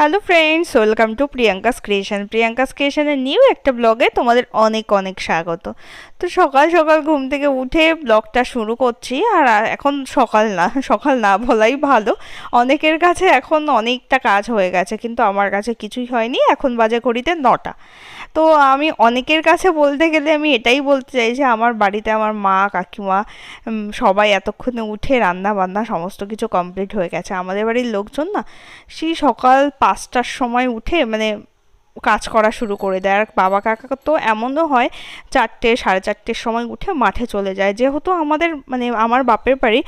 Hello friends welcome to Priyanka's creation Priyanka's ক্রিয়েশনের new একটা ব্লগে তোমাদের অনেক অনেক স্বাগত। তো সকাল সকাল ঘুম থেকে উঠে ব্লগটা শুরু করছি, আর এখন সকাল না সকাল না বলাই ভালো। অনেকের কাছে এখন অনেকটা কাজ হয়ে গেছে, কিন্তু আমার কাছে কিছুই হয়নি। এখন বাজে ঘড়িতে নটা। তো আমি অনেকের কাছে বলতে গেলে আমি এটাই বলতে চাই যে আমার বাড়িতে আমার মা, কাকিমা সবাই এতক্ষণে উঠে রান্না বান্না সমস্ত কিছু কমপ্লিট হয়ে গেছে। আমাদের বাড়ির লোকজন না সেই সকাল পাঁচটার সময় উঠে মানে কাজ করা শুরু করে দেয়। আর বাবা কাকা তো এমনও হয়, চারটে, সাড়ে চারটের সময় উঠে মাঠে চলে যায়। যেহেতু আমাদের মানে আমার বাপের বাড়ি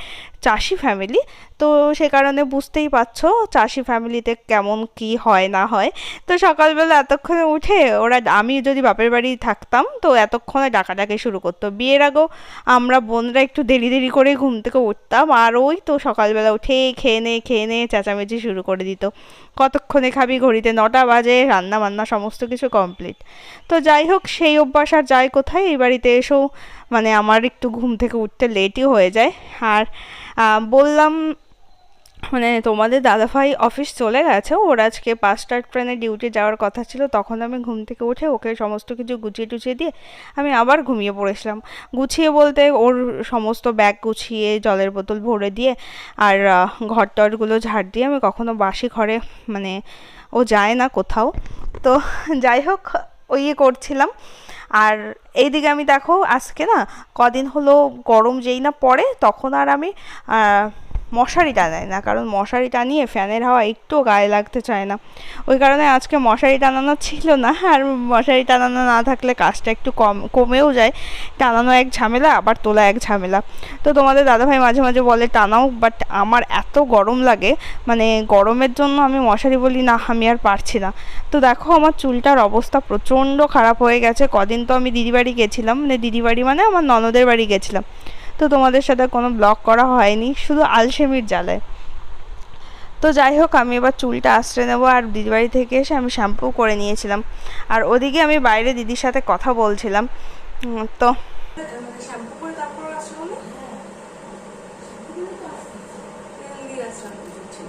চাষি ফ্যামিলি তো সে কারণে বুঝতেই পারছ চাষি ফ্যামিলিতে কেমন কি হয়, না হয়। তো সকালবেলা এতক্ষণে উঠে ওরা, আমি যদি বাপের বাড়ি থাকতাম, তো এতক্ষণে ডাকাডাকি শুরু করতো। বিয়ের আগেও আমরা বোনরা একটু দেরি দেরি করে ঘুম থেকে উঠতাম, আর ওই তো সকালবেলা উঠে খেয়ে নে খেয়ে নে, চেঁচামেচি শুরু করে দিত। কতক্ষণে খাবি ঘড়িতে? নটা বাজে রান্না বান্না সমস্ত কিছু কমপ্লিট তো যাই হোক, সেই অভ্যাস আর যায় কোথায়? এই বাড়িতে এসেও মানে আমার একটু ঘুম থেকে উঠতে লেটই হয়ে যায়। আর বললাম মানে তোমাদের দাদাভাই অফিস চলে গেছে, ওর আজকে পাঁচটার ট্রেনে ডিউটি যাওয়ার কথা ছিল, তখন আমি ঘুম থেকে উঠে ওকে সমস্ত কিছু গুছিয়ে টুছিয়ে দিয়ে আমি আবার ঘুমিয়ে পড়েছিলাম। গুছিয়ে বলতে ওর সমস্ত ব্যাগ গুছিয়ে, জলের বোতল ভরে দিয়ে আর ঘর টরগুলো ঝাড় দিয়ে আমি কখনো বাসি ঘরে মানে ও যায় না কোথাও। তো যাই হোক ওই ইয়ে করছিলাম। আর এইদিকে আমি দেখো, আজকে না কদিন হলো গরম যেই না পড়ে, তখন আর আমি মশারি টানায় না, কারণ মশারি টানিয়ে ফ্যানের হাওয়া একটুও গায়ে লাগতে চায় না। ওই কারণে আজকে মশারি টানানো ছিল না, আর মশারি টানানো না থাকলে কাজটা একটু কম, কমেও যায়। টানানো এক ঝামেলা, আবার তোলা এক ঝামেলা। তো তোমাদের দাদাভাই মাঝে মাঝে বলে, টানাও বাট আমার এত গরম লাগে মানে গরমের জন্য আমি মশারি বলি, না, আমি আর পারছি না। তো দেখো, আমার চুলটার অবস্থা প্রচণ্ড খারাপ হয়ে গেছে। কদিন তো আমি দিদি বাড়ি গেছিলাম মানে দিদি বাড়ি মানে আমার ননদের বাড়ি গেছিলাম। তো তোমাদের সাথে কোনো ব্লগ করা হয়নি, শুধু আলসেমির জ্বালায়। তো যাই হোক, আমি এবার চুলটা আশ্রয় নেব আর দিদিবাড়ি থেকে এসে আমি শ্যাম্পু করে নিয়েছিলাম। আর ওদিকে আমি বাইরে দিদির সাথে কথা বলছিলাম। তো শ্যাম্পু করে তারপর আসলো না তেল দিয়ে আসলাম বুঝছি।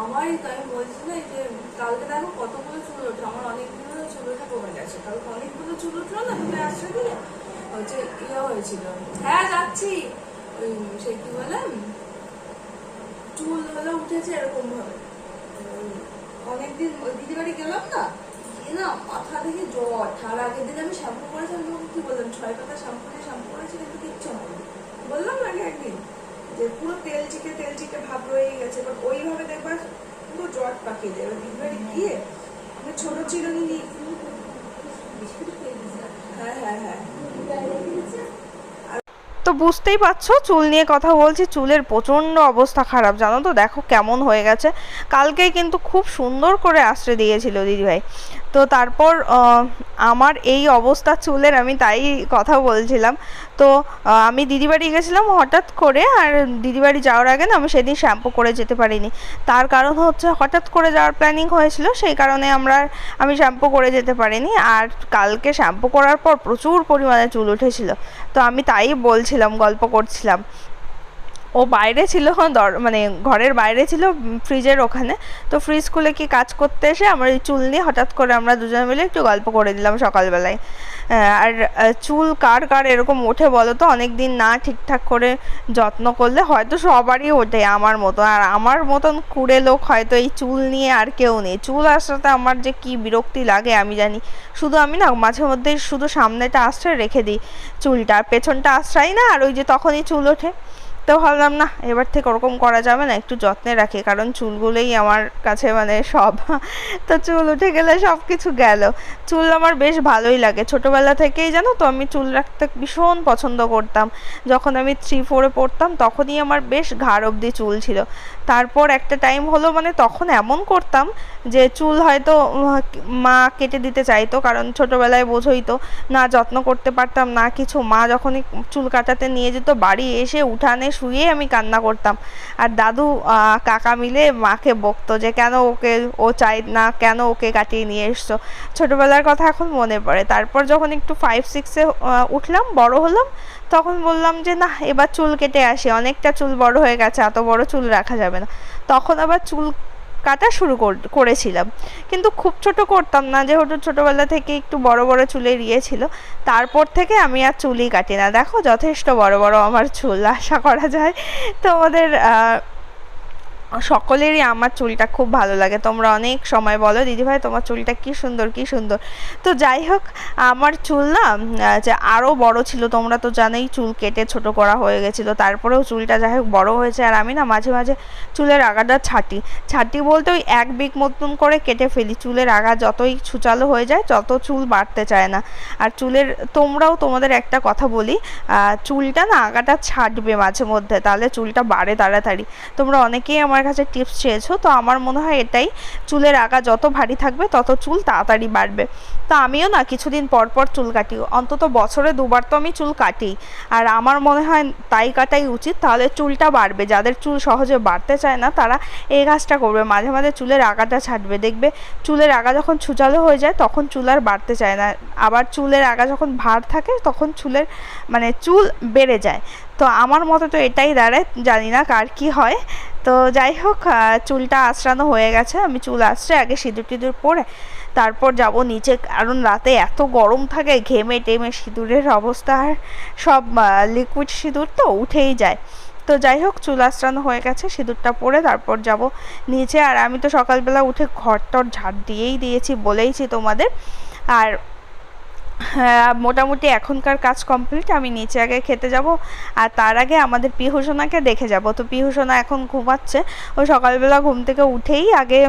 আমারই তো আমি বলছি না যে কালকে দেখো কতগুলো চুল ওঠে আমার অনেকগুলো চুল ওঠা কমে গেছে। কালকে অনেকগুলো চুল উঠল না তুমি আসলে দিলে হচ্ছে ইয়ে হয়েছিল। হ্যাঁ যাচ্ছি। ওই সে কি বলে চুল হলে উঠেছে এরকম ভাবে অনেকদিন ওই দিদি বাড়ি গেলাম না, গিয়ে না মাথা থেকে জ্বর। তার আগের দিন আমি শ্যাম্পু করেছি আমি তোমাকে কি বললাম, ছয় পাতা শ্যাম্পু দিয়ে শ্যাম্পু করেছি, কিন্তু কিচ্ছু হয়নি। বললাম আগে একদিন? যে পুরো তেল চিকে তেল চিকে ভাব রয়ে গেছে এবার ওইভাবে দেখবার পুরো জ্বর পাকিয়ে দেয় এবার দিদি গিয়ে আমি ছোট চিরুনি নিয়ে হ্যাঁ হ্যাঁ হ্যাঁ। তো বুঝতেই পারছ, চুল নিয়ে কথা বলছি, চুলের প্রচণ্ড অবস্থা খারাপ। জানো তো, দেখো কেমন হয়ে গেছে। কালকেই কিন্তু খুব সুন্দর করে আশ্রয় দিয়েছিল দিদিভাই। তো তারপর আমার এই অবস্থা চুলের, আমি তাই কথা বলছিলাম। তো আমি দিদিবাড়ি গেছিলাম হঠাৎ করে, আর দিদিবাড়ি যাওয়ার আগে না আমি সেদিন শ্যাম্পু করে যেতে পারিনি। তার কারণ হচ্ছে হঠাৎ করে যাওয়ার প্ল্যানিং হয়েছিল, সেই কারণে আমরা, আমি শ্যাম্পু করে যেতে পারিনি। আর কালকে শ্যাম্পু করার পর প্রচুর পরিমাণে চুল উঠেছিল। তো আমি তাই বলছিলাম, গল্প করছিলাম। ও বাইরে ছিল মানে ঘরের বাইরে ছিল ফ্রিজের ওখানে। তো ফ্রিজ খুলে কি কাজ করতে এসে আমার এই চুল নিয়ে হঠাৎ করে আমরা দুজনে মিলে একটু গল্প করে দিলাম সকালবেলায়। আর চুল কার কার এরকম ওঠে বলো তো? অনেক দিন না ঠিকঠাক করে যত্ন করলে হয়তো সবারই ওঠে আমার মতো। আর আমার মতন কুড়ে লোক হয়তো এই চুল নিয়ে আর কেউ নেই। চুল আসাতে আমার যে কি বিরক্তি লাগে আমি জানি। শুধু আমি না, মাঝে মধ্যে শুধু সামনেটা আশ্রয় রেখে দিই চুলটা। পেছনটা আশ্রয় না, আর ওই যে তখনই চুল ওঠে। তো ভাবলাম না এবার থেকে ওরকম করা যাবে না, একটু যত্নে রাখি, কারণ চুলগুলোই আমার কাছে মানে সব। তো চুল উঠে গেলে সব কিছু গেল। চুল আমার বেশ ভালোই লাগে। ছোটোবেলা থেকেই জানো তো, আমি চুল রাখতে ভীষণ পছন্দ করতাম। যখন আমি থ্রি ফোরে পড়তাম, তখনই আমার বেশ ঘাড় অবধি চুল ছিল। তারপর একটা টাইম হলো মানে তখন এমন করতাম যে চুল হয়তো মা কেটে দিতে চাইতো, কারণ ছোটোবেলায় বোঝোই তো, না যত্ন করতে পারতাম, না কিছু। মা যখনই চুল কাটাতে নিয়ে যেত, বাড়ি এসে উঠানে শুয়েই আমি কান্না করতাম। আর দাদু কাকা মিলে মাকে বকতো যে, কেন ওকে, ও চাই না, কেন ওকে কাটিয়ে নিয়ে এসছো? ছোটোবেলার কথা এখন মনে পড়ে। তারপর যখন একটু ফাইভ সিক্সে উঠলাম, বড় হলাম, তখন বললাম যে না এবার চুল কেটে আসি। অনেকটা চুল বড় হয়ে গেছে, এত বড় চুল রাখা যাবে না। তখন আবার চুল কাটা শুরু কর- করেছিলাম। কিন্তু খুব ছোট করতাম না, যেহেতু ছোটোবেলা থেকে একটু বড় বড় চুলে ইয়ে ছিল, তারপর থেকে আমি আর চুলই কাটি না। দেখো, যথেষ্ট বড় বড় আমার চুল, আশা করা যায়। তোমাদের সকলেরই আমার চুলটা খুব ভালো লাগে। তোমরা অনেক সময় বলো, দিদিভাই, তোমার চুলটা কি সুন্দর কি সুন্দর? তো যাই হোক, আমার চুল না যে আরও বড় ছিল, তোমরা তো জানোই চুল কেটে ছোট করা হয়ে গেছিল। তারপরেও চুলটা যাই হোক বড় হয়েছে, আর আমি না মাঝে মাঝে চুলের আগাটা ছাটি। ছাটি বলতে ওই এক বিক মতন করে কেটে ফেলি। চুলের আগা যতই ছুচালো হয়ে যায়, তত চুল বাড়তে চায় না। আর চুলের, তোমরাও তোমাদের একটা কথা বলি চুলটা না আগাটা ছাটবে মাঝে মধ্যে, তাহলে চুলটা বাড়ে তাড়াতাড়ি। তোমরা অনেকেই আমার কাছে টিপস চেয়েছো, তো আমার মনে হয় এটাই। চুলের আগা যত ভারী থাকবে, তত চুল তাড়াতাড়ি বাড়বে। তো আমিও না কিছুদিন পর পর চুল কাটি। অন্তত বছরে দুবার তো আমি চুল কাটি। আর আমার মনে হয় তাই কাটাই উচিত। তাহলে চুলটা বাড়বে। যাদের চুল সহজে বাড়তে চায় না, তারা এই কাজটা করবে। মাঝে মাঝে চুলের আগাটা ছাড়বে। দেখবে চুলের আগা যখন ছুচালো হয়ে যায়, তখন চুল আর বাড়তে চায় না। আবার চুলের আগা যখন ভার থাকে, তখন চুলের মানে চুল বেড়ে যায়। তো আমার মতে তো এটাই দাঁড়ায়। জানি না কার কি হয়। তো যাই হোক চুলটা আঁচড়ানো হয়ে গেছে। আমি চুল আঁচড়ে আগে সিঁদুর টিঁদুর পরে তারপর যাব নিচে, কারণ রাতে এত গরম থাকে, ঘেমে টেমে সিঁদুরের অবস্থা। আর সব লিকুইড সিঁদুর তো উঠেই যায়। তো যাই হোক, চুল আঁচড়ানো হয়ে গেছে, সিঁদুরটা পরে তারপর যাব নিচে। আর আমি তো সকালবেলা উঠে ঘর টর ঝাড় দিয়েই দিয়েছি, বলেইছি তোমাদের। আর মোটামুটি এখনকার কাজ কমপ্লিট আমি নিচে আগে খেতে যাব, আর তার আগে আমাদের পিহুসোনাকে দেখে যাব। তো পিহুসোনা এখন ঘুমাচ্ছে, ও সকালবেলা ঘুম থেকে উঠেই আগে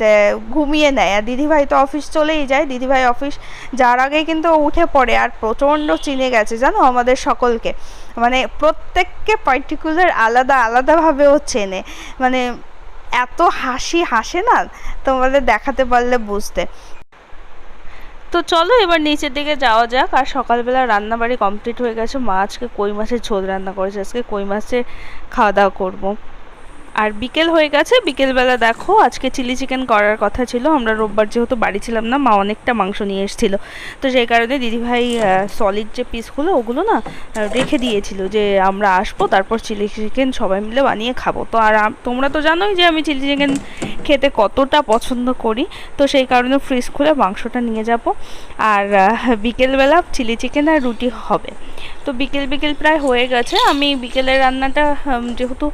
যে ঘুমিয়ে নেয়। আর দিদিভাই তো অফিস চলেই যায়, দিদিভাই অফিস যাওয়ার আগে কিন্তু উঠে পড়ে, আর প্রচণ্ড চিনে গেছে, জানো, আমাদের সকলকে। মানে প্রত্যেককে পার্টিকুলার আলাদা আলাদাভাবে ও চেনে। মানে এত হাসি হাসে না, তোমাদের দেখাতে পারলে বুঝতে। তো চলো এবার নিচের দিকে যাওয়া যাক। আর সকালবেলা রান্নাবাড়ি কমপ্লিট হয়ে গেছে। মা আজকে কই মাছের ঝোল রান্না করেছে? আজকে কই মাছের খাওয়া দাওয়া করব? আর বিকেল হয়ে গেছে, বিকেলবেলা দেখো আজকে চিলি চিকেন করার কথা ছিল, আমরা রোববার যেহেতু বাড়ি ছিলাম না, মা অনেকটা মাংস নিয়ে এসেছিল। তো সেই কারণে দিদিভাই সলিড যে পিসগুলো ওগুলো না রেখে দিয়েছিল যে আমরা আসব, তারপর চিলি চিকেন সবাই মিলে বানিয়ে খাব। তো আর তোমরা তো জানোই যে আমি চিলি চিকেন খেতে কতটা পছন্দ করি, তো সেই কারণে ফ্রিজ খুলে মাংসটা নিয়ে যাব। আর বিকেলবেলা চিলি চিকেন আর রুটি হবে। তো বিকেল বিকেল প্রায় হয়ে গেছে, আমি বিকেলের রান্নাটা যেহেতু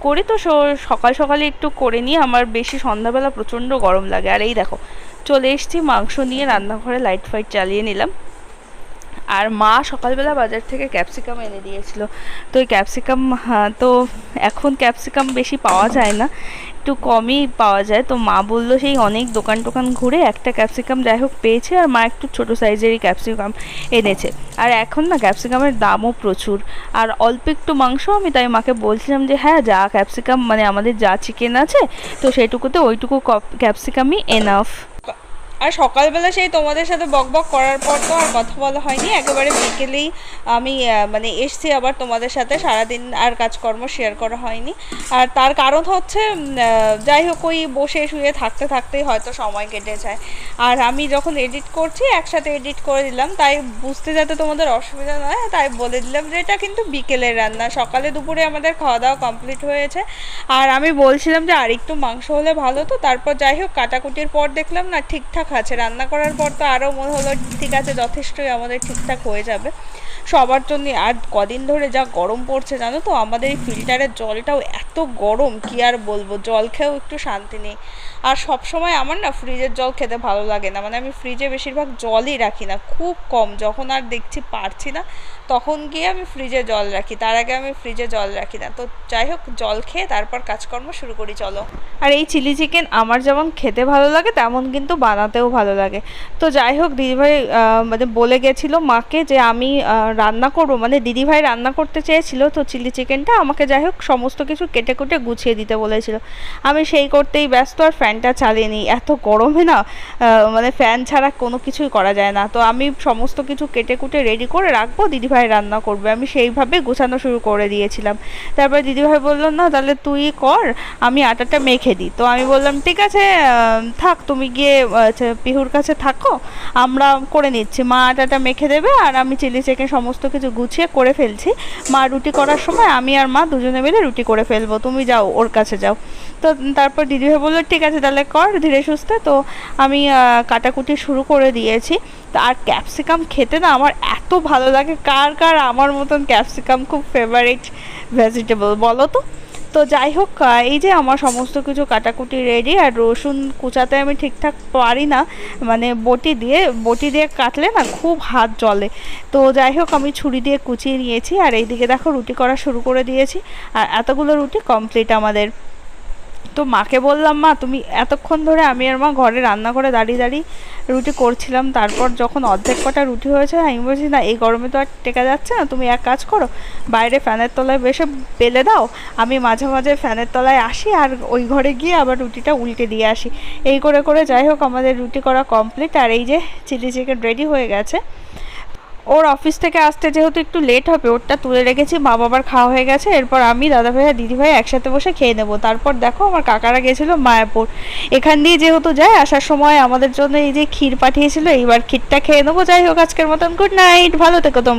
করি, তো সো- সকাল সকালে একটু করে নিই আমার বেশি সন্ধ্যাবেলা প্রচণ্ড গরম লাগে। আর এই দেখো, চলে এসেছি মাংস নিয়ে রান্নাঘরে লাইট ফাইট চালিয়ে নিলাম। আর মা সকালবেলা বাজার থেকে ক্যাপসিকাম এনে দিয়েছিল। তো ওই ক্যাপসিকাম হ্যাঁ, তো এখন ক্যাপসিকাম বেশি পাওয়া যায় না একটু কমই পাওয়া যায়। তো মা বলল সেই অনেক দোকান টোকান ঘুরে একটা ক্যাপসিকাম যাই হোক পেয়েছে আর মা একটু ছোটো সাইজেরই ক্যাপসিকাম এনেছে। আর এখন না ক্যাপসিকামের দামও প্রচুর। আর অল্প একটু মাংস আমি তাই মাকে বলছিলাম যে হ্যাঁ যা ক্যাপসিকাম মানে আমাদের যা চিকেন আছে তো সেটুকুতে ওইটুকু ক্যাপসিকামই এনাফ আর সকালবেলা সেই তোমাদের সাথে বকবক করার পর তো আর কথা বলা হয়নি। একেবারে বিকেলেই আমি মানে এসছি আবার তোমাদের সাথে। সারাদিন আর কাজকর্ম শেয়ার করা হয়নি। আর তার কারণ হচ্ছে যাই হোক ওই বসে শুয়ে থাকতে থাকতেই হয়তো সময় কেটে যায়। আর আমি যখন এডিট করছি, একসাথে এডিট করে দিলাম। তাই বুঝতে যাতে তোমাদের অসুবিধা নয় তাই বলে দিলাম যে এটা কিন্তু বিকেলের রান্না। সকালে দুপুরে আমাদের খাওয়া দাওয়া কমপ্লিট হয়েছে। আর আমি বলছিলাম যে আরেকটু মাংস হলে ভালো। তো তারপর যাই হোক, কাটাকুটির পর দেখলাম না ঠিকঠাক আছে রান্না করার পর তো আরও মনে হলো, ঠিক আছে, যথেষ্টই আমাদের ঠিকঠাক হয়ে যাবে। সবার জন্য আর কদিন ধরে যা গরম পড়ছে, জানো তো, আমাদের এই ফিল্টারের জলটাও এত গরম, কি আর বলব? জল খেয়েও একটু শান্তি নেই। আর সব সময় আমার না ফ্রিজের জল খেতে ভালো লাগে না। মানে আমি ফ্রিজে বেশিরভাগ জলই রাখি না, খুব কম। যখন আর দেখছি পারছি না, তখন গিয়ে আমি ফ্রিজে জল রাখি। তার আগে আমি ফ্রিজে জল রাখি না। তো যাই হোক, জল খেয়ে তারপর কাজকর্ম শুরু করি, চলো। আর এই চিলি চিকেন আমার যেমন খেতে ভালো লাগে, তেমন কিন্তু বানাতেও ভালো লাগে। তো যাই হোক, দিদিভাই মানে বলে গেছিল মাকে যে আমি রান্না করব। মানে দিদিভাই রান্না করতে চেয়েছিল, তো চিলি চিকেনটা আমাকে যাই হোক, সমস্ত কিছু কেটে কুটে গুছিয়ে দিতে বলেছিল। আমি সেই করতেই ব্যস্ত আর ফ্যানটা চালিয়ে নিই। এত গরমে না মানে ফ্যান ছাড়া কোনো কিছুই করা যায় না। তো আমি সমস্ত কিছু কেটে কুটে রেডি করে রাখব দিদিভাই রান্না করবে। আমি সেইভাবে গোছানো শুরু করে দিয়েছিলাম। তারপরে দিদিভাই বলল না তাহলে তুই কর আমি আটাটা মেখে দিই। তো আমি বললাম ঠিক আছে থাক তুমি গিয়ে আচ্ছা, পিহুর কাছে থাকো আমরা করে নিচ্ছি। মা আটাটা মেখে দেবে আর আমি চিলি চিকেন সমস্ত কিছু গুছিয়ে করে ফেলছি। মা রুটি করার সময় আমি আর মা দুজনে মিলে রুটি করে ফেলব। তুমি যাও ওর কাছে যাও। তো তারপর দিদিভাই বলল ঠিক আছে তাহলে কর, ধীরে সুস্থে। তো আমি কাটাকুটি শুরু করে দিয়েছি। তো আর ক্যাপসিকাম খেতে না আমার এত ভালো লাগে। কার কার আমার মতন ক্যাপসিকাম খুব ফেভারিট ভেজিটেবল বলো তো? তো যাই হোক এই যে আমার সমস্ত কিছু কাটাকুটি রেডি আর রসুন কুচাতে আমি ঠিকঠাক পারি না মানে বটি দিয়ে বটি দিয়ে কাটলে না খুব হাত জ্বলে। তো যাই হোক, আমি ছুরি দিয়ে কুচিয়ে নিয়েছি। আর এইদিকে দেখো রুটি করা শুরু করে দিয়েছি। আর এতগুলো রুটি কমপ্লিট আমাদের। তো মাকে বললাম, মা, তুমি এতক্ষণ ধরে আমি আর মা ঘরে রান্না করে দাঁড়িয়ে দাঁড়িয়ে রুটি করছিলাম। তারপর যখন অর্ধেক কটা রুটি হয়েছে আমি বলছি, না, এই গরমে তো আর টেকা যাচ্ছে না। তুমি এক কাজ করো, বাইরে ফ্যানের তলায় বসে বেলে দাও। আমি মাঝে মাঝে ফ্যানের তলায় আসি আর ওই ঘরে গিয়ে আবার রুটিটা উল্টে দিয়ে আসি। এই করে করে যাই হোক, আমাদের রুটি করা কমপ্লিট আর এই যে চিলি চিকেন রেডি হয়ে গেছে। ওর অফিস থেকে আসতে যেহেতু একটু লেট হবে, ওরটা তুলে রেখেছি, মা বাবার খাওয়া হয়ে গেছে, এরপর আমি দাদা ভাই আর দিদি ভাই একসাথে বসে খেয়ে নেব। তারপর দেখো আমার কাকারা গেছিল মায়াপুর। এখান দিয়ে যেহেতু যায়, আসার সময় আমাদের জন্য এই যে ক্ষীর পাঠিয়েছিল, এইবার ক্ষীরটা খেয়ে নেব। যাই হোক, আজকের মতন গুড নাইট ভালো থেকো তোমরা।